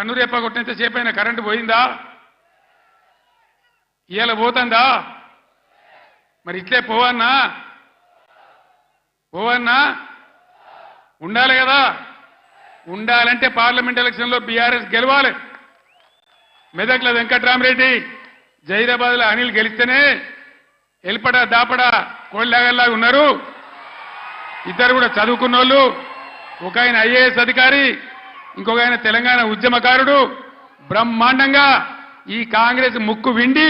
కన్నురేప కొట్టినంత సేపు అయినా కరెంటు పోయిందా? ఇవాళ పోతుందా? మరి ఇట్లే పోవన్నా? పోవన్నా? ఉండాలి కదా. ఉండాలంటే పార్లమెంట్ ఎలక్షన్లో బీఆర్ఎస్ గెలవాలి. మెదక్ల వెంకట్రామరెడ్డి జైరాబాద్లో అనిల్ గెలిస్తేనే ఎల్పడా దాపడా కోళ్ళలాగల్లాగా ఉన్నారు. ఇద్దరు కూడా చదువుకున్న వాళ్ళు ఒక ఆయన ఐఏఎస్ అధికారి ఇంకొక ఆయన తెలంగాణ ఉద్యమకారుడు బ్రహ్మాండంగా ఈ కాంగ్రెస్ ముక్కు విండి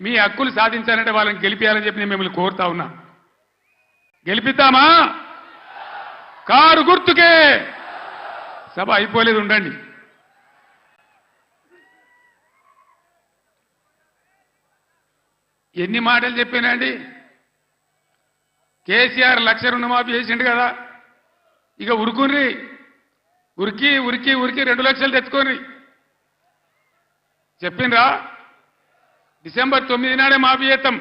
మీ హక్కులు సాధించాలంటే వాళ్ళని గెలిపించాలని చెప్పి నేను మిమ్మల్ని కోరుతా ఉన్నా. గెలిపిద్దామా? కారు గుర్తుకే! సభ అయిపోలేదు ఉండండి. ఎన్ని మాటలు చెప్పానండి కేసీఆర్ లక్ష రుణమాఫీ చేసిండు కదా. ఇక ఉరుకుని ఉరికి ఉరికి ఉరికి రెండు లక్షలు తెచ్చుకొని. చెప్పిండ్రా? డిసెంబర్ తొమ్మిది నాడే మాఫీ చేస్తాం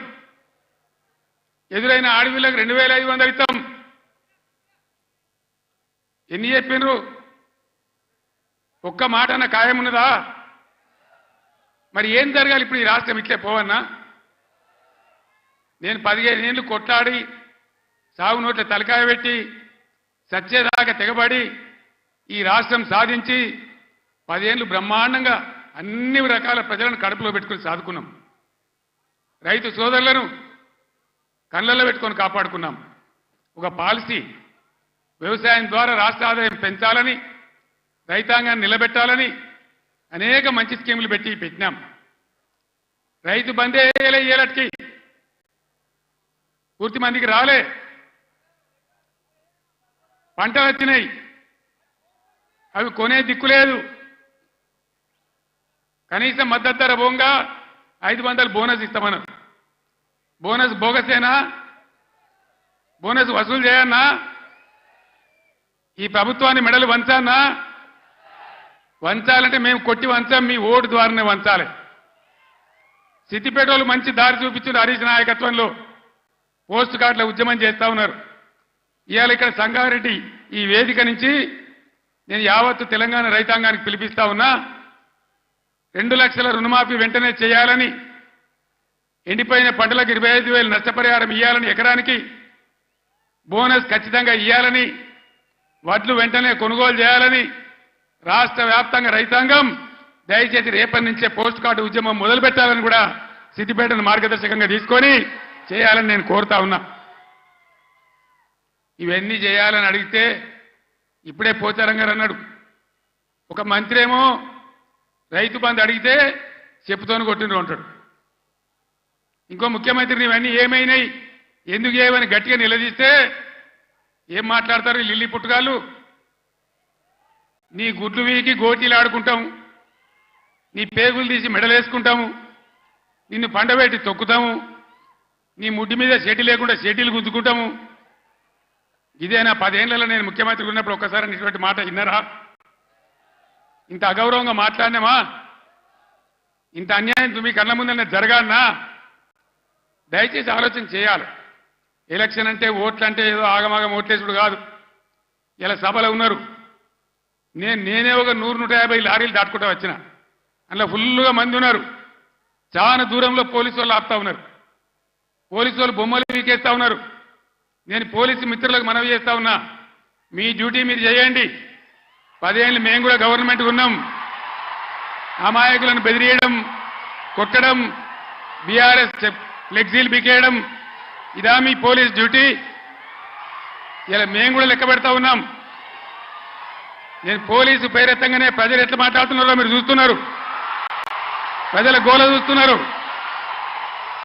ఎదురైన ఆడవిళ్ళకి రెండు వేల ఐదు వందలు ఇస్తాం. ఎన్ని చెప్పిండ్రు ఒక్క మాట అన్న ఖాయం ఉన్నదా? మరి ఏం జరగాలి ఇప్పుడు ఈ రాష్ట్రం ఇట్లే పోవన్నా? నేను పదిహేను ఏళ్ళు కొట్లాడి సాగు నోట్ల తలకాయ పెట్టి సచ్చేదాకా తెగబడి ఈ రాష్ట్రం సాధించి పదేళ్ళు బ్రహ్మాండంగా అన్ని రకాల ప్రజలను కడుపులో పెట్టుకుని సాదుకున్నాం. రైతు సోదరులను కళ్ళల్లో పెట్టుకొని కాపాడుకున్నాం. ఒక పాలసీ వ్యవసాయం ద్వారా రాష్ట్ర ఆదాయం పెంచాలని రైతాంగాన్ని నిలబెట్టాలని అనేక మంచి స్కీములు పెట్టి పెట్టినాం. రైతు బందే ఏలటికి పూర్తి మందికి రాలే. పంటలు వచ్చినాయి. అవి కొనే దిక్కు లేదు. కనీసం మద్దతు ధర పోగా ఐదు వందలు బోనస్ ఇస్తామన్నారు. బోనస్ బోగసేనా? బోనస్ వసూలు చేయన్నా? ఈ ప్రభుత్వాన్ని మెడలు వంచానా వంచాలంటే మేము కొట్టి వంచాం మీ ఓటు ద్వారానే వంచాలి. సిద్దిపేట వాళ్ళు మంచి దారి చూపించారు హరీష్ నాయకత్వంలో పోస్ట్ కార్డుల ఉద్యమం చేస్తా ఉన్నారు. ఇవాళ ఇక్కడ సంగారెడ్డి ఈ వేదిక నుంచి నేను యావత్తు తెలంగాణ రైతాంగానికి పిలిపిస్తా ఉన్నా రెండు లక్షల రుణమాఫీ వెంటనే చేయాలని ఎండిపోయిన పంటలకు ఇరవై ఐదు వేలు నష్టపరిహారం ఇవ్వాలని ఎకరానికి బోనస్ ఖచ్చితంగా ఇవ్వాలని వడ్లు వెంటనే కొనుగోలు చేయాలని రాష్ట్ర వ్యాప్తంగా రైతాంగం దయచేసి రేపటి నుంచే పోస్ట్ కార్డు ఉద్యమం మొదలు పెట్టాలని కూడా సిద్దిపేటను మార్గదర్శకంగా తీసుకొని చేయాలని నేను కోరుతా ఉన్నా. ఇవన్నీ చేయాలని అడిగితే ఇప్పుడే పోచారం గారు అన్నాడు. ఒక మంత్రి ఏమో రైతు బంధు అడిగితే చెప్పుతోని కొట్టిండ్రు అంటాడు. ఇంకో ముఖ్యమంత్రిని ఇవన్నీ ఏమైనాయి? ఎందుకు ఏమని గట్టిగా నిలదీస్తే ఏం మాట్లాడతారు లిల్లీ పుట్టుగాలు నీ గుడ్లు వీకి గోటీలు ఆడుకుంటాం. నీ పేగులు తీసి మెడలేసుకుంటాము. నిన్ను పండబెట్టి తొక్కుతాము. నీ ముడ్డి మీద సెటి లేకుండా సెటిలు గుద్దుకుంటాము ఇదేనా పదేళ్ళలో నేను ముఖ్యమంత్రి ఉన్నప్పుడు ఒక్కసారి ఇటువంటి మాట విన్నారా? ఇంత అగౌరవంగా మాట్లాడినామా? ఇంత అన్యాయం మీ కళ్ళ ముందనే జరగాలనా? దయచేసి ఆలోచన చేయాలి. ఎలక్షన్ అంటే ఓట్లు అంటే ఏదో ఆగమాగం ఓట్లేసుడు కాదు. ఇలా సభలో ఉన్నారు. నేను నేనే ఒక నూరు నూట యాభై లారీలు దాటుకుంటా వచ్చిన. అందులో ఫుల్గా మంది ఉన్నారు. చాలా దూరంలో పోలీసు వాళ్ళు ఆపుతా ఉన్నారు. పోలీసు వాళ్ళు బొమ్మలు వీకేస్తా ఉన్నారు. నేను పోలీసు మిత్రులకు మనవి చేస్తా ఉన్నా. మీ డ్యూటీ మీరు చేయండి. పదేళ్ళు మేము కూడా గవర్నమెంట్ ఉన్నాం. అమాయకులను బెదిరియడం కొట్టడం బీఆర్ఎస్ ఫ్లెక్సీలు బికేయడం ఇదా మీ పోలీస్ డ్యూటీ. ఇలా మేము కూడా లెక్క పెడతా ఉన్నాం. నేను పోలీసు పేరెత్తంగానే ప్రజలు ఎట్లా మాట్లాడుతున్నారో మీరు చూస్తున్నారు. ప్రజల గోల చూస్తున్నారు.